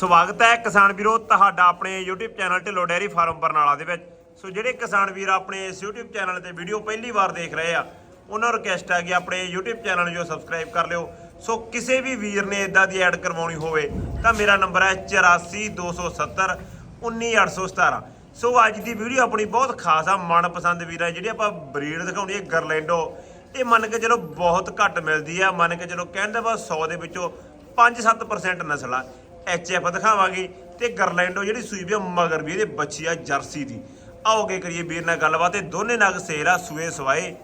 ਸਵਾਗਤ ਹੈ ਕਿਸਾਨ ਵੀਰੋ ਤੁਹਾਡਾ ਆਪਣੇ YouTube channel Dhillon dairy farm Barnala ਦੇ ਵਿੱਚ। ਸੋ ਜਿਹੜੇ ਕਿਸਾਨ ਵੀਰ ਆਪਣੇ ਇਸ YouTube ਚੈਨਲ ਤੇ ਵੀਡੀਓ ਪਹਿਲੀ ਵਾਰ ਦੇਖ ਰਹੇ ਆ, ਉਹਨਾਂ ਨੂੰ ਰਿਕਵੈਸਟ ਹੈ ਕਿ ਆਪਣੇ YouTube ਚੈਨਲ ਨੂੰ ਜੋ ਸਬਸਕ੍ਰਾਈਬ ਕਰ ਲਿਓ। ਸੋ ਕਿਸੇ ਵੀ ਵੀਰ ਨੇ ਇਦਾਂ ਦੀ ਐਡ ਕਰਵਾਉਣੀ ਹੋਵੇ, ਤਾਂ ਮੇਰਾ ਨੰਬਰ ਹੈ 84270 19817 ਸੋ ਅੱਜ ਦੀ ਵੀਡੀਓ ਆਪਣੀ ਬਹੁਤ ਖਾਸ ਆ, ਮਨਪਸੰਦ ਵੀਰਾਂ ਜਿਹੜੀ ਆਪਾਂ ਬਰੀਡ ਦਿਖਾਉਣੀ ਹੈ, ਗਰਲੈਂਡੋ। ਇਹ ਮੰਨ ਕੇ ਚਲੋ ਬਹੁਤ ਘੱਟ ਮਿਲਦੀ ਆ, ਮੰਨ ਕੇ ਚਲੋ ਕਹਿੰਦੇ ਬਸ 100 ਦੇ ਵਿੱਚੋਂ 5-7% ਨਸਲ ਆ। ਐਚਐਫ ਦਿਖਾਵਾਂਗੇ ਤੇ ਗਰਲੈਂਡੋ ਜਿਹੜੀ ਸੂਈ ਵੀ ਮਗਰ ਵੀ ਇਹਦੇ ਬੱਚੀ ਆ ਜਰਸੀ ਦੀ। ਆਓਗੇ ਕਰੀਏ ਵੀਰ ਨਾਲ ਗੱਲਬਾਤ ਇਹ ਦੋਨੇ ਨਗ ਸੇਰ ਆ ਸੂਏ ਸਵਾਏ।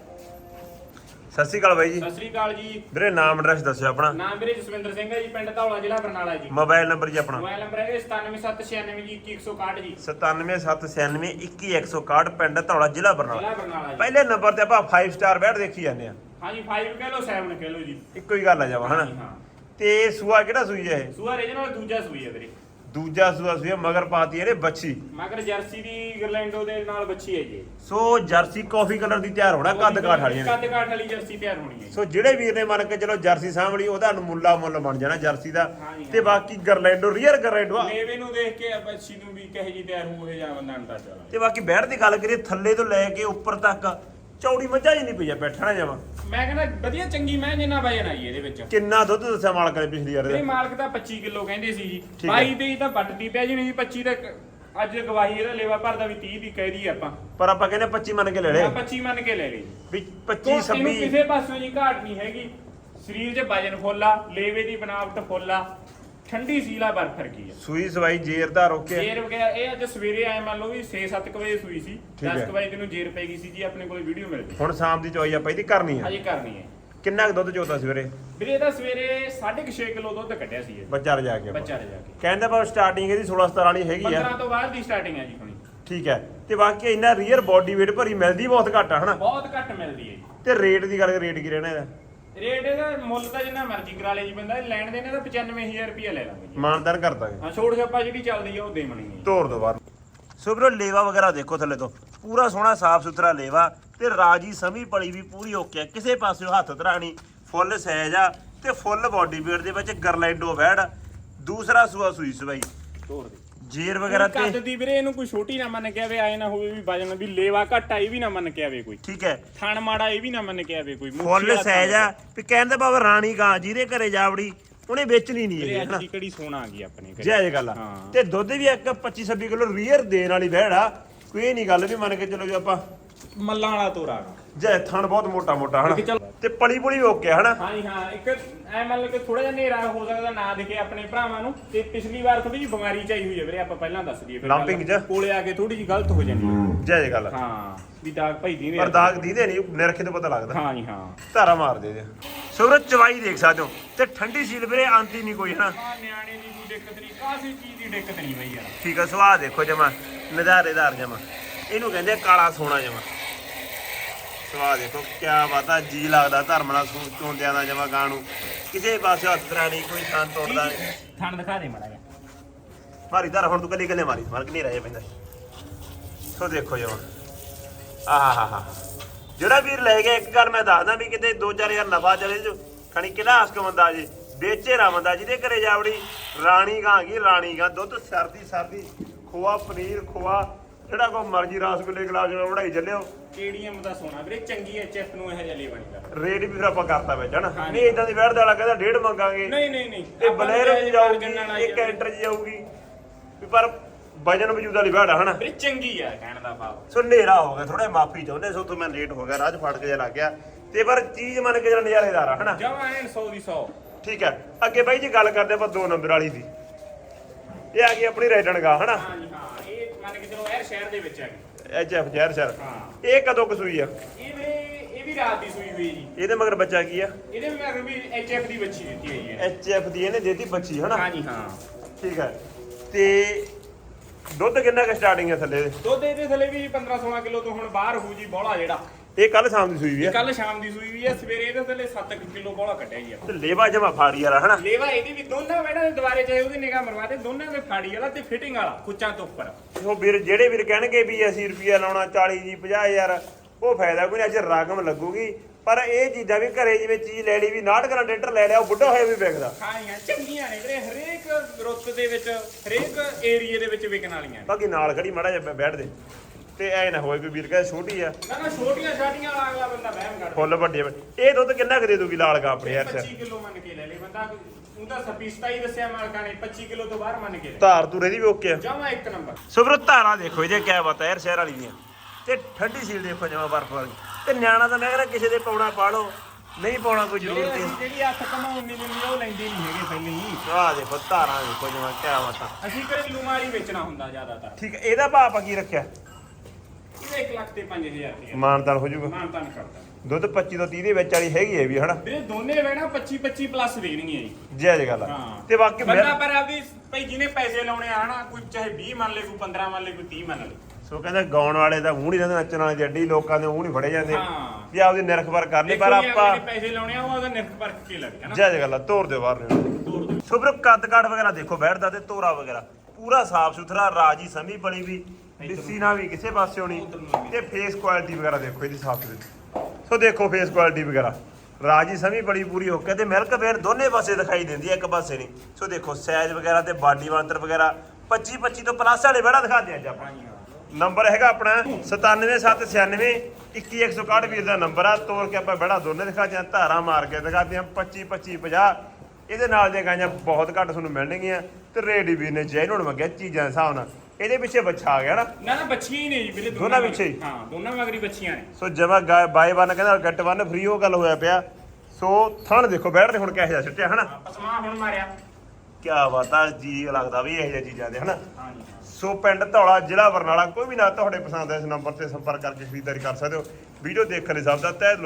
ਸਤਿ ਸ਼੍ਰੀ ਅਕਾਲ ਬਾਈ ਜੀ। ਸਤਿ ਸ੍ਰੀ ਅਕਾਲ ਜੀ। ਵੀਰੇ ਨਾਮ ਐਡਰੈਸ ਦੱਸਿਓ ਆਪਣਾ। ਨਾਮ ਵੀਰੇ ਜਸਵਿੰਦਰ ਸਿੰਘ ਹੈ ਜੀ ਪਿੰਡ ਧੌਲਾ ਜ਼ਿਲ੍ਹਾ ਬਰਨਾਲਾ ਜੀ। ਮੋਬਾਈਲ ਨੰਬਰ ਜੀ ਆਪਣਾ। ਮੋਬਾਈਲ ਨੰਬਰ ਹੈ 977692 ਜੀ 2161 ਜੀ। 9779921161 ਪਿੰਡ ਧੌਲਾ ਜ਼ਿਲ੍ਹਾ ਬਰਨਾਲਾ। ਜ਼ਿਲ੍ਹਾ ਬਰਨਾਲਾ ਜੀ। ਪਹਿਲੇ ਨੰਬਰ ਤੇ ਆਪਾਂ 5 ਸਟਾਰ ਬੈਠ ਦੇਖੀ ਜਾਂਦੇ ਆ। ਹਾਂਜੀ 5 ਕਿਲੋ 7 ਕਿਲੋ ਜੀ। ਇੱਕੋ ਹੀ ਗੱਲ ਆ ਜਾਵਾ ਹਨਾ? ਹਾਂ। ਤੇ ਸੂਆ ਕਿਹੜਾ ਸੂਈ ਹੈ ਇਹ? ਸੂਆ ਰੀਜਨਲ ਦੂਜਾ ਸੂਈ ਹੈ ਵੀਰੇ। ਦੂਜਾ ਸੂਆ ਸੂਈ ਮਗਰ ਪਾਤੀ ਇਹਨੇ ਬੱਚੀ। ਮਗਰ ਜਰਸੀ ਦੀ ਗਰਲੈਂਡੋ ਦੇ ਨਾਲ ਬੱਚੀ ਹੈ ਜੀ ਸੋ ਜਰਸੀ ਕਾਫੀ ਕਲਰ ਦੀ ਤਿਆਰ ਹੋਣਾ ਕੱਦ ਕਾਠ ਵਾਲੀਆਂ ਨੇ ਕੱਦ ਕਾਠ ਵਾਲੀ ਜਰਸੀ ਤਿਆਰ ਹੋਣੀ ਹੈ। ਸੋ ਜਿਹੜੇ ਵੀਰ ਨੇ ਮੰਨ ਕੇ ਚਲੋ ਜਰਸੀ ਸਾਂਭਲੀ ਉਹਦਾ ਮੁੱਲਾ ਮੁੱਲ ਬਣ ਜਾਣਾ ਜਰਸੀ ਦਾ। ਹਾਂਜੀ, ਤੇ ਬਾਕੀ ਗਰਲੈਂਡੋ ਰੀਅਰ ਗਰਲੈਂਡੋ ਆ। ਲੇਵੇ ਨੂੰ ਦੇਖ ਕੇ ਬੱਚੀ ਨੂੰ ਵੀ ਕਹੇ ਜੀ ਤਿਆਰ ਹੋ ਜਾ ਬੰਦਾ ਅੰਦਾ ਚਲਾ ਤੇ ਬਾਕੀ ਬੈਠ ਦੀ ਗੱਲ ਕਰੀਏ ਥੱਲੇ ਤੋਂ ਲੈ ਕੇ ਉੱਪਰ ਤੱਕ ਚੌੜੀ ਮੱਝਾਂ ਹੀ ਨਹੀਂ ਪਈ ਆ ਬੈਠਣਾ ਜਾਵਾ ਮੈਂ ਕਹਿੰਦਾ ਵਧੀਆ ਚੰਗੀ ਮੈਂ ਜਿੰਨਾ ਵਜਨ ਆਈ ਇਹਦੇ ਵਿੱਚ। ਕਿੰਨਾ ਦੁੱਧ ਦੱਸਿਆ ਮਾਲਕ ਨੇ ਪਿਛਲੀ ਵਾਰ ਇਹ ਦੇ ਮਾਲਕ ਤਾਂ 25 ਕਿਲੋ ਕਹਿੰਦੇ ਸੀ ਜੀ। ਠੀਕ ਹੈ। 22 ਤੇ ਤਾਂ ਵੱਟਦੀ ਪਿਆ ਜੀ ਨਹੀਂ 25 ਤੱਕ ਅੱਜ ਗਵਾਹੀ ਇਹਦਾ ਲੇਵਾ ਭਰਦਾ ਵੀ 30 ਦੀ ਕਹਿ ਆਪਾਂ। ਪਰ ਆਪਾਂ ਕਹਿੰਦੇ 25 ਮੰਨ ਕੇ ਲੈ ਲੈ ਮੈਂ 25 ਮੰਨ ਕੇ ਲੈ ਲਈ। ਵੀ ਤੋਂ 25 ਇਹਨੂੰ 26 ਕਿਸੇ ਪਾਸੋਂ ਜੀ ਘਾਟ ਨਹੀਂ ਹੈਗੀ। ਸਰੀਰ 'ਚ ਵਜਨ ਫੁੱਲਾ ਲੇਵੇ ਦੀ ਬਣਾਵਟ ਫੁੱਲਾ ਠੰਡੀ ਸੀਲਾ ਬਰਫ ਵਰਗੀ ਆ। ਸੂਈ ਸਵਾਈ ਜੇਰਦਾਰ ਓਕੇ ਜੇਰ ਵਗੈਰਾ ਇਹ ਅੱਜ ਸਵੇਰੇ ਆਏ ਮੰਨ ਲਓ ਵੀ 6-7 ਵਜੇ ਸੂਈ ਸੀ ਠੀਕ ਹੈ। 10 ਵਜੇ ਤੈਨੂੰ ਜੇਰ ਪੈ ਗਈ ਸੀ ਜੀ ਆਪਣੇ ਕੋਲ ਵੀਡੀਓ ਮਿਲ ਗਈ। ਹੁਣ ਸ਼ਾਮ ਦੀ ਚੋਈ ਆਪਾਂ ਇਹਦੀ ਕਰਨੀ ਆ। ਹਜੇ ਕਰਨੀ ਹੈ ਕਿੰਨਾ ਕੁ ਦੁੱਧ ਚੋਦਾ ਸਵੇਰੇ? ਵੀਰੇ ਇਹਦਾ ਸਵੇਰੇ 6.5 ਕਿਲੋ ਦੁੱਧ ਕੱਢਿਆ ਸੀ ਇਹ। ਬੱਚਾ ਰਜਾ ਕੇ। ਬੱਚਾ ਦੇ ਜਾ ਕੇ। ਕਹਿੰਦੇ ਬਾ ਸਟਾਰਟਿੰਗ ਇਹਦੀ 16 17 ਵਾਲੀ ਹੈਗੀ ਆ। 15 ਤੋਂ ਬਾਅਦ ਦੀ ਸਟਾਰਟਿੰਗ ਹੈ ਜੀ ਹੁਣੀ। ਠੀਕ ਹੈ ਤੇ ਬਾਕੀ ਇੰਨਾ ਰੀਅਰ ਬਾਡੀ weight ਭਰੀ ਮਿਲਦੀ ਬਹੁਤ ਘੱਟ ਆ ਹਨਾ? ਬਹੁਤ ਘੱਟ ਮਿਲਦੀ ਹੈ ਜੀ। ਤੇ ਰੇਟ ਦੀ ਗੱਲ ਰੇਟ ਕੀ ਰਹਿਣਾ ਇਹਦਾ? ਰੇਟ ਇਹਦਾ ਮੁੱਲ ਤਾਂ ਜਿੰਨਾ ਮਰਜ਼ੀ ਕਰਾ ਲੇ ਜੀ ਬੰਦਾ ਲੈਣ ਦੇ ਨੇ ਤਾਂ 95000 ਰੁਪਏ ਲੈ ਲਾਂਗੇ ਜੀ। ਮਾਨਦਾਰ ਕਰ ਦਾਂਗੇ। ਹਾਂ ਛੋੜ ਛੱਪਾ ਜਿਹੜੀ ਚੱਲਦੀ ਆ ਉਹ ਦੇਵਣੀ ਹੈ। ਤੋੜ ਦੋ ਬਾਹਰ। ਸੋ ਵੀਰੋ ਲੇਵਾ ਵਗੈਰਾ ਦੇਖੋ ਥੱਲੇ ਤੋਂ। ਪੂਰਾ ਸੋਹਣਾ ਸਾਫ਼ ਸੁਥਰਾ ਲੇਵਾ ਤੇ ਰਾਜੀ ਸਮੀ ਪਲੀ ਵੀ ਪੂਰੀ ਓਕੇ ਆ। ਕਿਸੇ ਪਾਸਿਓਂ ਹੱਥ ਧਰਾਣੀ ਫੁੱਲ ਸਹਿਜ ਆ ਤੇ ਫੁੱਲ ਬਾਡੀ weight ਦੇ ਵਿੱਚ ਗਰਲੈਂਡੋ ਬੈੜ ਦੂਸਰਾ ਸੂਆ ਸੂਈ ਸਵਾਈ। ਤੋੜ ਦੇ। ਜੇਰ ਵਗੈਰਾ ਕੱਦ ਤੇ ਦੀ ਵੀਰੇ ਇਹਨੂੰ ਕੋਈ ਛੋਟੀ ਨਾ ਮੰਨ ਕੇ ਆਵੇ ਆਏ ਨਾ ਹੋਵੇ ਵੀ ਵਜਨ ਵੀ ਲੇਵਾ ਘੱਟ ਇਹ ਵੀ ਨਾ ਮੰਨ ਕੇ ਆਵੇ ਕੋਈ। ਠੀਕ ਹੈ। ਥਣ ਮਾੜਾ ਇਹ ਵੀ ਨਾ ਮੰਨ ਕੇ ਆਵੇ ਕੋਈ ਫੁੱਲ ਸਹਿਜ ਆ। ਵੀ ਕਹਿੰਦੇ ਬਾਬਾ ਰਾਣੀ ਗਾਂ ਜਿਹਦੇ ਘਰੇ ਜਾਵੜੀ ਉਹਨੇ ਵੇਚਣੀ ਨਹੀਂ ਅੱਜ ਹਨਾ? ਦੀ ਕਿਹੜੀ ਸੋਨਾ ਆ ਗਈ ਆਪਣੇ ਘਰੇ। ਜੈ ਗੱਲ ਆ ਹਾਂ। ਤੇ ਦੁੱਧ ਵੀ ਇੱਕ 25 26 ਕਿਲੋ ਰੀਅਰ ਦੇਣ ਵਾਲੀ ਆ। ਕੋਈ ਨਹੀਂ ਗੱਲ ਵੀ ਮੰਨ ਕੇ ਚਲੋ ਜੇ ਆਪਾਂ ਮੱਲਾਂ ਵਾਲਾ ਤੋਰਾ ਗਾ ਜੈ ਥਣ ਬਹੁਤ ਮੋਟਾ ਮੋਟਾ ਹਨਾ? ਚੱਲ- ਤੇ ਪਲੀ ਪੁਲੀ ਓਕੇ ਹਨਾ? ਹਾਂਜੀ ਹਾਂ ਇੱਕ ਐ ਮੰਨ ਲਓ ਕਿ ਥੋੜਾ ਜਿਹਾ ਹਨੇਰਾ ਹੋ ਸਕਦਾ ਨਾ ਦਿਖੇ ਆਪਣੇ ਭਰਾਵਾਂ ਨੂੰ ਤੇ ਪਿਛਲੀ ਵਾਰ ਥੋੜੀ ਜਿਹੀ ਬਿਮਾਰੀ ਚਾਈ ਹੋਈ ਹੈ ਵੀਰੇ ਆਪਾਂ ਪਹਿਲਾਂ ਦੱਸ ਦਈਏ ਫਿਰ Lumping ਗੱਲ। ਚ? ਕੋਲੇ ਆ ਕੇ ਥੋੜੀ ਜਿਹੀ ਗਲਤ ਹੋ ਜਾਂਦੀ ਹੈ। ਜੈ ਗੱਲ। ਹਾਂ ਵੀ ਦਾਗ ਭਾਈ ਦੀ ਨੇ। ਪਰ ਦਾਗ ਦੀਦੇ ਨਹੀਂ ਨਿਰਖੇ ਤੋਂ ਪਤਾ ਲੱਗਦਾ। ਹਾਂ ਜੀ ਹਾਂ। ਧਾਰਾ ਮਾਰ ਦੇ ਦੇ। ਸੂਰਜ ਚਵਾਈ ਦੇਖ ਸਕਦੇ ਹੋ। ਤੇ ਠੰਡੀ ਸੀਲ ਵੀਰੇ ਆਂਦੀ ਨਹੀਂ ਕੋਈ ਹਨਾ? ਆ ਨਿਆਣੇ ਦੀ ਕੋਈ ਦਿੱਕਤ ਨਹੀਂ ਕਾਸੀ ਚੀਜ਼ ਦੀ ਦਿੱਕਤ ਨਹੀਂ ਬਈ ਯਾਰ। ਠੀਕ ਆ ਸਵਾਹ ਦੇਖੋ ਜਮਾ ਨਜ਼ਾਰੇਦਾਰ ਜਮਾ। ਇਹਨੂੰ ਕਹਿੰਦੇ ਕਾਲਾ ਸੋਨਾ ਜਮਾ। ਸਵਾਹ ਦੇਖੋ ਕਿਆ ਬਾਤ ਜੀ ਲੱਗਦਾ ਧਰਮ ਨਾਲ ਸੂ- ਚੋਂਦਿਆਂ ਦਾ ਜਮਾ ਗਾਂ ਨੂੰ ਕਿਸੇ ਪਾਸੇ ਹੱਥ ਤਰਾਣੀ ਕੋਈ ਥਾਂ ਤੋੜਦਾ ਨਹੀਂ। ਥਣ ਦਿਖਾ ਦੇ ਮੜਾ ਮਾਰੀ ਧਰ ਹੁਣ ਤੂੰ ਕੱਲੀ ਕੱਲੇ ਮਾਰੀ ਮਾਰ ਕੇ ਨਹੀਂ ਰਹਿ ਪੈਂਦਾ। ਸੋ ਦੇਖੋ ਜਮਾ। ਆਹਾਹਾ ਜਿਹੜਾ ਵੀਰ ਲੈ ਗਿਆ ਇੱਕ ਗੱਲ ਮੈਂ ਦੱਸਦਾ ਵੀ ਕਿਤੇ 2-4000 ਨਫਾ ਚਲੇ ਜੋ ਖਣੀ ਕਿਲਾ ਹਸਕ ਬੰਦਾ ਜੀ ਵੇਚੇ ਰਾ ਬੰਦਾ ਜਿਹਦੇ ਘਰੇ ਜਾਵੜੀ ਰਾਣੀ ਗਾਂ ਗਈ ਰਾਣੀ ਗਾਂ ਦੁੱਧ ਸਰਦੀ ਸਰਦੀ ਖੋਆ ਪਨੀਰ ਖੋਆ ਜਿਹੜਾ ਕੋ ਮਰਜ਼ੀ ਰਸਗੁੱਲੇ ਗੁਲਾਬ ਜਾਮੁਨ ਬਣਾਈ ਚੱਲਿਓ। ਕੇਡੀਐਮ ਦਾ ਸੋਨਾ ਵੀਰੇ ਚੰਗੀ ਐਚਐਫ ਨੂੰ ਇਹ ਜਲੀ ਬਣੀਦਾ ਰੇਟ ਵੀ ਫਿਰ ਆਪਾਂ ਕਰਤਾ ਵਿੱਚ ਹਨਾ। ਨਹੀਂ ਇਦਾਂ ਦੀ ਦਾ ਵਾਲਾ ਕਹਿੰਦਾ ਡੇਢ ਮੰਗਾਂਗੇ। ਨਹੀਂ ਨਹੀਂ ਨਹੀਂ। ਇਹ ਬਲੇਰੋ ਚ ਜਾਊਗੀ ਇਹ ਕੈਂਟਰ ਚ ਜਾਊਗੀ ਵੀ ਪਰ ਵਜਨ ਵਜੂਦ ਵਾਲੀ ਆ ਹਨਾ? ਵੀਰੇ ਚੰਗੀ ਆ ਕਹਿਣ ਦਾ ਭਾਵ। ਸੋ ਹਨੇਰਾ ਹੋ ਗਿਆ ਥੋੜਾ ਮਾਫੀ ਚਾਹੁੰਦੇ ਸੋ ਤੋਂ ਮੈਂ ਲੇਟ ਹੋ ਗਿਆ ਰਾਜ ਫੜ ਕੇ ਜਿਹਾ ਲੱਗ ਗਿਆ। ਤੇ ਪਰ ਚੀਜ਼ ਮੰਨ ਕੇ ਜਰਾ ਨਜ਼ਾਰੇਦਾਰ ਆ ਹਨਾ? ਜਮਾ ਐਨ 100 ਦੀ 100 ਠੀਕ ਹੈ ਅੱਗੇ ਬਾਈ ਜੀ ਗੱਲ ਕਰਦੇ ਆਪਾਂ 2 ਨੰਬਰ ਵਾਲੀ ਦੀ। ਇਹ ਆ ਗਈ ਆਪਣੀ ਰੈਡਨਗਾ ਹਨਾ? ਹਾਂ ਜੀ ਹਾਂ। ਇਹ ਮੰਨ ਕੇ ਚਲੋ ਇਹ ਸ਼ਹਿਰ ਦੇ ਵਿੱਚ ਹੈ। ਐਚ ਐਫ ਜ਼ਹਿਰ ਸਰ ਹਾਂ। ਇਹ ਕਦੋਂ ਕਸੂਈ ਆ? ਇਹ ਵੀਰੇ ਇਹ ਵੀ ਰਾਤ ਦੀ ਸੂਈ ਹੋਈ ਜੀ। ਇਹਦੇ ਮਗਰ ਬੱਚਾ ਕੀ ਆ? ਇਹਦੇ ਮਗਰ ਵੀ ਐਚਐਫ ਦੀ ਬੱਚੀ ਦਿੱਤੀ ਹੋਈ ਹੈ। ਐਚ ਐਫ ਦੀ ਇਹਨੇ ਦੇਤੀ ਬੱਚੀ ਹਨਾ? ਹਾਂ ਜੀ ਹਾਂ। ਠੀਕ ਹੈ ਤੇ ਦੁੱਧ ਕਿੰਨਾ ਕ ਸਟਾਰਟਿੰਗ ਹੈ ਥੱਲੇ? ਦੇ? ਦੁੱਧ ਇਹਦੇ ਥੱਲੇ ਵੀ 15 16 ਕਿਲੋ ਤੋਂ ਹੁਣ ਬਾਹਰ ਹੋ ਜੀ ਬੋਲਾ ਜਿਹੜਾ। ਇਹ ਕੱਲ ਸ਼ਾਮ ਦੀ ਸੂਈ ਵੀ ਆ। ਕੱਲ ਸ਼ਾਮ ਦੀ ਸੂਈ ਵੀ ਹੈ ਸਵੇਰੇ ਇਹਦੇ ਥੱਲੇ 7 ਕਿਲੋ ਬੋਲਾ ਕੱਢਿਆ ਜੀ ਆਪਾਂ ਤੇ ਲੇਵਾ ਜਮਾ ਫਾੜੀ ਵਾਲਾ ਹਨਾ? ਲੇਵਾ ਇਹਦੀ ਵੀ ਦੋਨਾਂ ਵੇੜਾਂ ਦੇ ਦੁਆਰੇ ਚਾਹੇ ਉਹਦੀ ਨਿਗਾਹ ਮਰਵਾ ਦੇ ਦੋਨਾਂ ਦੇ ਫਾੜੀ ਵਾਲਾ ਤੇ ਫਿਟਿੰਗ ਵਾਲਾ ਕੁੱਚਾਂ ਤੋਂ ਉੱਪਰ। ਉਹ ਵੀਰ ਜਿਹੜੇ ਵੀਰ ਕਹਿਣਗੇ ਵੀ ਅਸੀਂ ਰੁਪਿਆ ਲਾਉਣਾ 40 ਜੀ 50000 ਉਹ ਫਾਇਦਾ ਕੋਈ ਨਹੀਂ ਅੱਜ ਰਕਮ ਲੱਗੂਗੀ। ਪਰ ਇਹ ਚੀਜ਼ਾਂ ਵੀ ਘਰੇ ਜਿਵੇਂ ਚੀਜ਼ ਲੈ ਲਈ ਵੀ 69 ਗ੍ਰਾਮ ਲੀਟਰ ਲੈ ਲਿਆ ਉਹ ਬੁੱਢਾ ਹੋਇਆ ਵੀ ਵਿਕਦਾ ਖਾਣੀਆਂ ਚੰਗੀਆਂ ਨੇ ਵੀਰੇ ਹਰੇਕ ਰੁੱਤ ਦੇ ਵਿੱਚ ਹਰੇਕ ਏਰੀਏ ਦੇ ਵਿੱਚ ਵਿਕਣ ਵਾਲੀਆਂ ਬਾਕੀ ਨਾਲ ਖੜੀ ਮਾੜਾ ਜਿਹਾ ਬੈਠ ਦੇ। ਤੇ ਐ ਨਾ ਹੋਏ ਵੀ ਵੀਰ ਕਹੇ ਛੋਟੀ ਆ। ਨਾ ਨਾ ਛੋਟੀਆਂ ਛਾਟੀਆਂ ਵਾਲਾ ਅਗਲਾ ਬੰਦਾ ਵਹਿਮ ਕਰਦਾ। ਫੁੱਲ ਵੱਡੀ। ਇਹ ਦੁੱਧ ਕਿੰਨਾ ਕੁ ਦੇ ਦੂਗੀ ਲਾਲ ਗਾ ਆਪਣੇ ਯਾਰ 25 ਕਿਲੋ ਮੰਨ ਕੇ ਲੈ ਲੈ ਬੰਦਾ। ਉਹਦਾ 26 ਹੀ ਦੱਸਿਆ ਮਾਲਕਾਂ ਨੇ 25 ਕਿਲੋ ਤੋਂ ਬਾਹਰ ਮੰਨ ਕੇ ਲੈ ਧਾਰ ਤੂਰੇ ਦੀ ਵੀ ਓਕੇ ਆ। ਜਾਵਾ ਇੱਕ ਨੰਬਰ। ਸੋ ਵੀਰੋ ਧਾਰਾਂ ਦੇਖੋ ਇਹਦੇ ਕਿਆ ਬਾਤ ਹੈ ਯਾਰ ਸ਼ਹਿਰ ਵਾਲੀ ਦੀਆਂ। ਤੇ ਠੰਡੀ ਸੀਲ ਦੇਖੋ ਜਮਾ ਬਰਫ ਵਾਲੀ। ਤੇ ਨਿਆਣਾ ਤਾਂ ਮੈਂ ਕਹਿੰਦਾ ਕਿਸੇ ਦੇ ਪਾਉਣਾ ਪਾ ਲਓ ਨਹੀਂ ਪਾਉਣਾ ਕੋਈ ਜ਼ਰੂਰਤ ਨਹੀਂ ਜਿਹੜੀ ਹੱਥ ਕਮਾਉਣ ਨਹੀਂ ਉਹ ਲੈਂਦੇ ਨਹੀਂ ਹੈਗੇ ਪਹਿਲੇ। ਹੀ ਆਹ ਦੇਖੋ ਧਾਰਾਂ ਦੇਖੋ ਜਮਾ ਕਿਆ ਬਾਤ। ਆ ਅਸੀਂ ਘਰੇਲੂ ਮਾਰੀ ਵੇਚਣਾ ਹੁੰਦਾ ਜ਼ਿਆਦਾਤਰ। ਠੀਕ ਹੈ ਇਹਦਾ ਭਾਅ ਆਪਾਂ ਕੀ ਰੱਖਿਆ? ਇਹਦੇ 1 ਲੱਖ ਤੇ 5000 ਰੁਪਏ ਮਾਨਤਾਨ ਹੋ ਜਾਊਗਾ। ਕਰਦਾ। ਦੁੱਧ 25 ਤੋਂ 30 ਦੇ ਵਿੱਚ ਵਾਲੀ ਹੈਗੀ ਹੈ ਵੀ ਹਨਾ? ਵੀਰੇ ਦੋਨੇ ਵੇਣਾ 25 25 ਪਲੱਸ ਵੇਚਣਗੀਆਂ ਜੀ। ਜੈ ਜੈ ਗੱਲ। ਹਾਂ। ਤੇ ਬਾਕੀ ਬੰਦਾ ਪਰ ਆਪਦੀ ਭਈ ਜਿਹਨੇ ਪੈਸੇ ਲਾਉਣੇ ਆ ਹਨਾ ਕੋਈ ਚਾਹੇ 20 ਮੰਨ ਲੇ ਕੋਈ 15 ਮੰਨ ਲੇ ਕੋਈ 30 ਮੰਨ ਲੇ। ਸੋ ਕਹਿੰਦਾ ਗਾਉਣ ਵਾਲੇ ਦਾ ਮੂੰਹ ਨਹੀਂ ਰਹਿੰਦਾ ਨੱਚਣ ਵਾਲੇ ਜੱਡੀ ਲੋਕਾਂ ਦੇ ਮੂੰਹ ਨਹੀਂ ਫੜੇ ਜਾਂਦੇ। ਹਾਂ। ਵੀ ਆਪਦੀ ਨਿਰਖ ਪਰ ਕਰ ਲਈ ਪਰ ਆਪਾਂ ਨੇ ਪੈਸੇ ਲਾਉਣੇ ਆ ਉਹ ਨਿਰਖ ਪਰਖ ਕੇ ਲੱਗੇ ਹਨਾ ਜੈ ਜੈ ਗੱਲ ਤੋਰ ਦਿਓ ਬਾਹਰ ਨੂੰ। ਸੋ ਵੀਰੋ ਕੱਦ ਕਾਠ ਵਗੈਰਾ ਦੇਖੋ ਬੈਠਦਾ ਤੇ ਤੋਰਾ ਵਗੈਰਾ। ਪੂਰਾ ਸਾਫ਼ ਸੁਥਰਾ ਰਾਜੀ ਸਮੀ ਬਣੀ ਵੀ। ਦਿੱਸੀ ਨਾ ਵੀ ਕਿਸੇ ਪਾਸਿਓਂ ਨਹੀਂ ਤੇ ਫੇਸ ਕੁਆਲਿਟੀ ਵਗੈਰਾ ਦੇਖੋ ਇਹਦੀ ਸਾਫ਼ ਸੁਥਰੀ। ਸੋ ਦੇਖੋ ਫੇਸ ਕੁਆਲਿਟੀ ਵਗੈਰਾ। ਰਾਜੀ ਸਮੀ ਬੜੀ ਪੂਰੀ ਹੋ ਕੇ ਤੇ ਮਿਲਕ ਵੇਨ ਦੋਨੇ ਪਾਸੇ ਦਿਖਾਈ ਦਿੰਦੀ ਹੈ ਇੱਕ ਪਾਸੇ ਨਹੀਂ। ਸੋ ਦੇਖੋ ਸਾਈਜ਼ ਵਗੈਰਾ ਤੇ ਬਾਡੀ ਵਾਂਤਰ ਵਗੈਰਾ 25 25 ਤੋਂ ਪਲੱਸ ਵਾਲੇ ਬੜਾ ਦਿਖਾਉਂਦੇ ਅੱਜ ਆਪਾਂ। ਨੰਬਰ ਹੈਗਾ ਆਪਣਾ 97796 21161 ਵੀਰ ਦਾ ਨੰਬਰ ਆ। ਤੋੜ ਕੇ ਆਪਾਂ ਬੜਾ ਦੋਨੇ ਦਿਖਾ ਜਾਂ ਧਾਰਾ ਮਾਰ ਕੇ ਦਿਖਾਦੇ ਆ 25 25 50 ਇਹਦੇ ਨਾਲ ਦੀਆਂ ਗਾਈਆਂ ਬਹੁਤ ਘੱਟ ਤੁਹਾਨੂੰ ਮਿਲਣਗੀਆਂ ਤੇ ਰੇਡੀ ਵੀਰ ਨੇ ਜੈ ਨੂੰ ਮੰਗਿਆ ਚੀਜ਼ਾਂ ਦੇ ਹਿਸਾਬ ਨਾਲ। ਇਹਦੇ ਪਿੱਛੇ ਬੱਚਾ ਆ ਗਿਆ ਨਾ। ਨਾ ਨਾ ਬੱਚੀਆਂ ਹੀ ਨੇ ਜੀ ਵੀਰੇ ਦੋਨਾਂ ਪਿੱਛੇ ਹੀ? ਹਾਂ ਦੋਨਾਂ ਮਗਰੀ ਬੱਚੀਆਂ ਨੇ। ਸੋ ਜਮਾ ਗਾਇ ਬਾਈ ਵਨ ਕਹਿੰਦਾ ਗੱਟ ਵਨ ਫ੍ਰੀ ਉਹ ਗੱਲ ਹੋਇਆ ਪਿਆ। ਸੋ ਥਣ ਦੇਖੋ ਬੈਠਦੇ ਹੁਣ ਕਿਹੋ ਜਿਹਾ ਸਿੱਟਿਆ ਹਨਾ? ਪਸਮਾ ਹੁਣ ਮਾਰਿਆ। ਕੀ ਬਾਤ ਆ ਜੀ ਲੱਗਦਾ ਵੀ ਇਹੋ ਜਿਹੀਆਂ ਚੀਜ਼ਾਂ ਦੇ ਹਨਾ? ਹਾਂ ਜੀ ਸੋ ਪਿੰਡ ਧੌਲਾ ਜ਼ਿਲ੍ਹਾ ਬਰਨਾਲਾ ਕੋਈ ਵੀ ਨਾ ਤੁਹਾਡੇ ਪਸੰਦ ਹੈ ਇਸ ਨੰਬਰ ਤੇ ਸੰਪਰਕ ਕਰਕੇ ਖਰੀਦਦਾਰੀ ਕਰ ਸਕਦੇ ਹੋ। ਵੀਡੀਓ ਦੇਖਣ ਲਈ ਸਭ ਦਾ ਤਹਿ ਦਿਲੋਂ